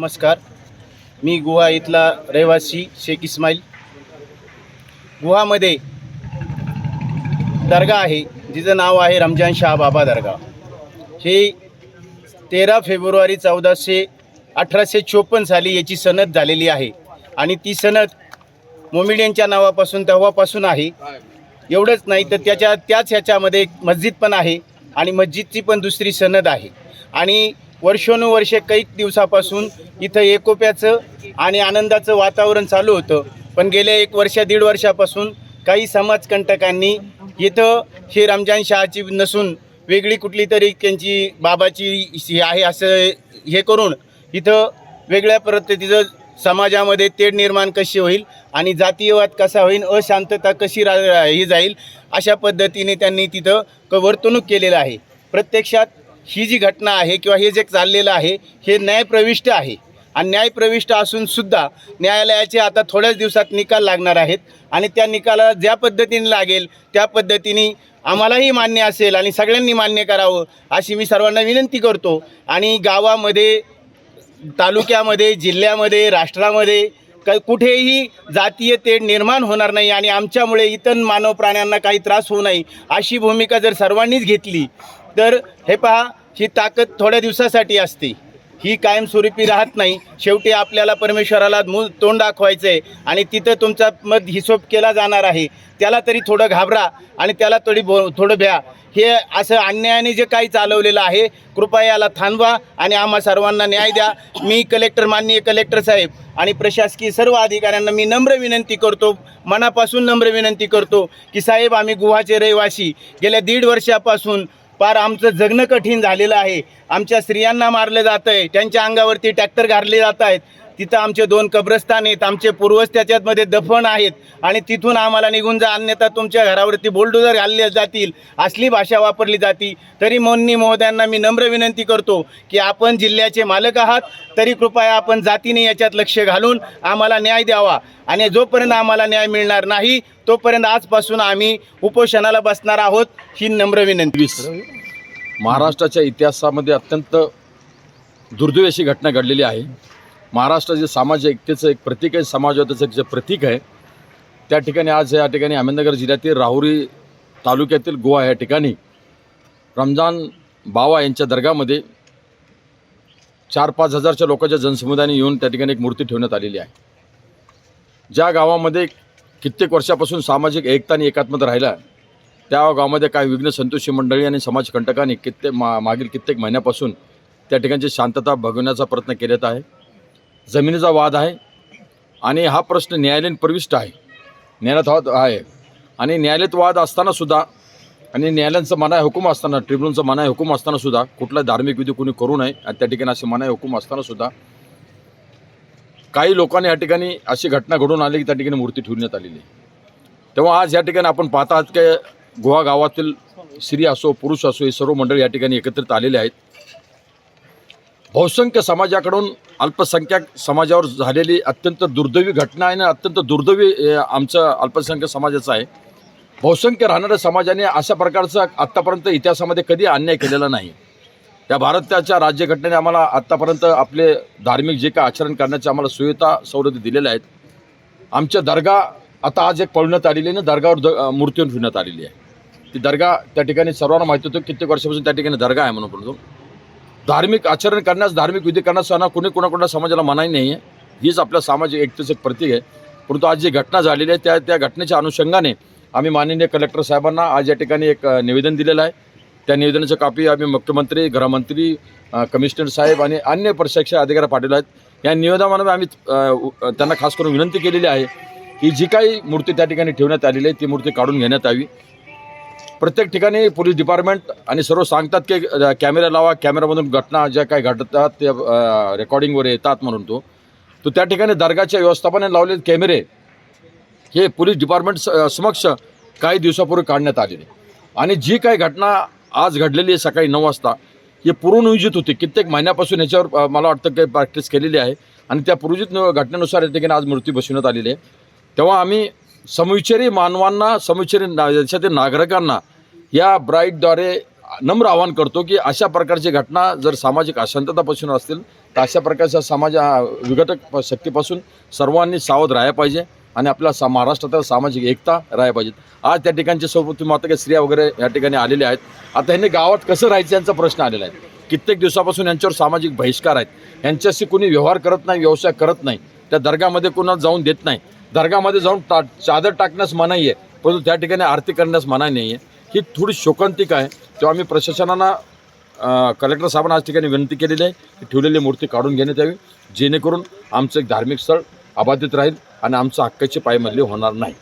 नमस्कार. मी गुहा इथला रहिवासी शेख इस्माईल. गुहामध्ये दर्गा आहे जिचं नाव आहे रमजान शाह बाबा दर्गा. हे तेरा फेब्रुवारी चौदाशे अठराशे चोपन्न साली याची सनद झालेली आहे. आणि ती सनद मोमिडियनच्या नावापासून तेव्हापासून आहे. एवढंच नाही तर त्याच्या त्याच ह्याच्यामध्ये एक मस्जिद पण आहे आणि मस्जिदची पण दुसरी सनद आहे. आणि वर्षानुवर्षे कैक दिवसापासून इथं एकोप्याचं आणि आनंदाचं वातावरण चालू होतं. पण गेल्या एक वर्ष दीड वर्षापासून काही समाजकंटकांनी इथं हे रमजान शहाची नसून वेगळी कुठली तरी त्यांची बाबाची आहे असं हे करून इथं वेगळ्या पद्धतीचं समाजामध्ये तेढ निर्माण कशी होईल आणि जातीयवाद कसा होईल अशांतता कशी रा ही जाईल अशा पद्धतीने त्यांनी तिथं क वर्तणूक केलेलं आहे. प्रत्यक्षात ही जी घटना आहे किंवा हे जे चाललेलं आहे हे न्यायप्रविष्ट आहे. आणि न्यायप्रविष्ट असून सुद्धा न्यायालयाचे आता थोड्याच दिवसात निकाल लागणार आहेत आणि त्या निकाला ज्या पद्धतीने लागेल त्या पद्धतीने आम्हालाही मान्य असेल आणि सगळ्यांनी मान्य करावं अशी मी सर्वांना विनंती करतो. आणि गावामध्ये तालुक्यामध्ये जिल्ह्यामध्ये राष्ट्रामध्ये क कुठेही जातीय तेढ निर्माण होणार नाही आणि आमच्यामुळे इतर मानव प्राण्यांना काही त्रास होऊ नये अशी भूमिका जर सर्वांनीच घेतली तर हे पहा ही ताकद थोड्या दिवसासाठी असते. ही कायमस्वरूपी राहत नाही. शेवटी आपल्याला परमेश्वराला मूळ तोंड दाखवायचं आहे आणि तिथं तुमचा मत हिशोब केला जाणार आहे. त्याला तरी थोडं घाबरा आणि त्याला थोडी बो थोडं भ्या. हे असं अन्यायाने जे काही चालवलेलं आहे कृपया याला थांबवा आणि आम्हा सर्वांना न्याय द्या. मी कलेक्टर माननीय कलेक्टर साहेब आणि प्रशासकीय सर्व अधिकाऱ्यांना मी नम्र विनंती करतो मनापासून नम्र विनंती करतो की साहेब आम्ही गुहाचे रहिवासी. गेल्या दीड वर्षापासून फार आमचं जगणं कठीण झालेलं आहे. आमच्या स्त्रियांना मारलं जातं आहे त्यांच्या अंगावरती टॅक्टर घालले जात आहेत. तिथं आमचे दोन कब्रस्तान आहेत आमचे पूर्वज त्याच्यामध्ये दफन आहेत आणि तिथून आम्हाला निघून जा अन्यथा तुमच्या घरावरती बोलडोजर घालले जातील असली भाषा वापरली जाती. तरी मोन्नी महोदयांना मी नम्र विनंती करतो की आपण जिल्ह्याचे मालक आहात तरी कृपया आपण जातीने याच्यात लक्ष घालून आम्हाला न्याय द्यावा. आणि जोपर्यंत आम्हाला न्याय मिळणार नाही तोपर्यंत आजपासून आम्ही उपोषणाला बसणार आहोत ही नम्र विनंती. महाराष्ट्राच्या इतिहासामध्ये अत्यंत दुर्दैवी अशी घटना घडलेली आहे. महाराष्ट्राचे समाज एकतेचं एक प्रतीक आहे समाजवादाचं एक जे प्रतीक आहे त्या ठिकाणी आज या ठिकाणी अहमदनगर जिल्ह्यातील राहुरी तालुक्यातील गोवा या ठिकाणी रमजान बावा यांच्या दर्गामध्ये चार पाच हजारच्या लोकांच्या जनसमुदायाने येऊन त्या ठिकाणी एक मूर्ती ठेवण्यात आलेली आहे. ज्या गावामध्ये कित्येक वर्षापासून सामाजिक एकता आणि एकात्मता राहिला त्या गावामध्ये काही विघ्न संतोषी मंडळी आणि समाजकंटकांनी कित्येक मा मागील कित्येक महिन्यापासून त्या ठिकाणची शांतता भगवण्याचा प्रयत्न केलेला आहे. जमिनीचा वाद आहे आणि हा प्रश्न न्यायालयीन प्रविष्ट आहे. न्यायालयात वाद आहे. आणि न्यायालयात वाद असतानासुद्धा आणि न्यायालयांचं मनाय हुकूम असताना ट्रिब्युनलचं मनाय हुकूम असतानासुद्धा कुठला धार्मिक विधी कोणी करू नये आणि त्या ठिकाणी असे मनाय हुकूम असतानासुद्धा काही लोकांनी या ठिकाणी अशी घटना घडून आली की त्या ठिकाणी मूर्ती ठेवण्यात आलेली आहे. तेव्हा आज या ठिकाणी आपण पाहता आहात की गोवा गावातील स्त्री असो पुरुष असो हे सर्व मंडळी या ठिकाणी एकत्रित आलेले आहेत. बहुसंख्य समाजाकडून अल्पसंख्याक समाजावर झालेली अत्यंत दुर्दैवी घटना आहे आणि अत्यंत दुर्दैवी आमचं अल्पसंख्याक समाजाचं आहे. बहुसंख्य राहणाऱ्या समाजाने अशा प्रकारचा आत्तापर्यंत इतिहासामध्ये कधी अन्याय केलेला नाही. त्या भारताच्या राज्यघटनेने आम्हाला आत्तापर्यंत आपले धार्मिक जे काय आचरण करण्याचे आम्हाला सुविधा सवलती दिलेल्या आहेत. आमच्या दर्गा आता आज एक पळवण्यात आलेली आहे ना दर्गावर द मूर्ती ठेवण्यात आलेली आहे. ती दर्गा त्या ठिकाणी सर्वांना माहिती होतं कित्येक वर्षापासून त्या ठिकाणी दर्गा आहे म्हणून धार्मिक आचरण करण्यास धार्मिक विधी करण्यास कुणी कुणाकुणा समाजाला मनाई नाही आहे हीच आपल्या सामाजिक एकतेचं एक प्रतीक आहे. परंतु आज जी घटना झालेली आहे त्या त्या घटनेच्या अनुषंगाने आम्ही माननीय कलेक्टर साहेबांना आज या ठिकाणी एक निवेदन दिलेलं आहे. त्या निवेदनाची कॉपी आम्ही मुख्यमंत्री गृहमंत्री कमिशनर साहेब आणि अन्य प्रशासकीय अधिकारी पाठवले आहेत. या निवेदनामध्ये आम्ही त्यांना खास करून विनंती केलेली आहे की जी काही मूर्ती त्या ठिकाणी ठेवण्यात आलेली आहे ती मूर्ती काढून घेण्यात यावी. प्रत्येक ठिकाणी पोलीस डिपार्टमेंट आणि सर्व सांगतात की कॅमेरा लावा कॅमेरामधून घटना ज्या काही घडतात त्या रेकॉर्डिंगवर येतात म्हणून तो. तो त्या ठिकाणी दर्गाच्या व्यवस्थापनाने लावलेले कॅमेरे हे पोलीस डिपार्टमेंट स- समक्ष काही दिवसापूर्वी काढण्यात आलेले. आणि जी काही घटना आज घडलेली आहे सकाळी नऊ वाजता हे पूर्वनियोजित होती. कित्येक महिन्यापासून याच्यावर मला वाटतं काही प्रॅक्टिस केलेली आहे. आणि त्या पूर्वजित घटनेनुसार या ठिकाणी आज मृत्यू बसवण्यात आलेली आहे. तेव्हा आम्ही समविचारी मानवांना समविचारी ना देशातील नागरिकांना या ब्राईटद्वारे नम्र आवाहन करतो की अशा प्रकारची घटना जर सामाजिक अशांततापासून असतील तर अशा प्रकारच्या समाज विघटक शक्तीपासून सर्वांनी सावध राहायला पाहिजे आणि आपल्या सा महाराष्ट्रातील सामाजिक एकता राहायला पाहिजे. आज त्या ठिकाणचे सोबत तुम्ही आता काही स्त्रिया वगैरे या ठिकाणी आलेल्या आहेत. आता ह्यांनी गावात कसं राहायचं यांचा प्रश्न आलेला आहे. कित्येक दिवसापासून यांच्यावर सामाजिक बहिष्कार आहेत. यांच्याशी कोणी व्यवहार करत नाही व्यवसाय करत नाही. त्या दर्गामध्ये कोणाला जाऊन देत नाही. दर्गामध्ये जाऊन टा चादर टाकण्यास मनाई आहे परंतु त्या ठिकाणी आरती करण्यास मनाई नाही आहे ही थोडी शोकांतिक आहे. तेव्हा आम्ही प्रशासनाला कलेक्टर साहेबांना आज ठिकाणी विनंती केलेली आहे की ठेवलेली मूर्ती काढून घेण्यात यावी जेणेकरून आमचं एक धार्मिक स्थळ अबाधित राहील आणि आमचं हक्काची पायमल्ली होणार नाही.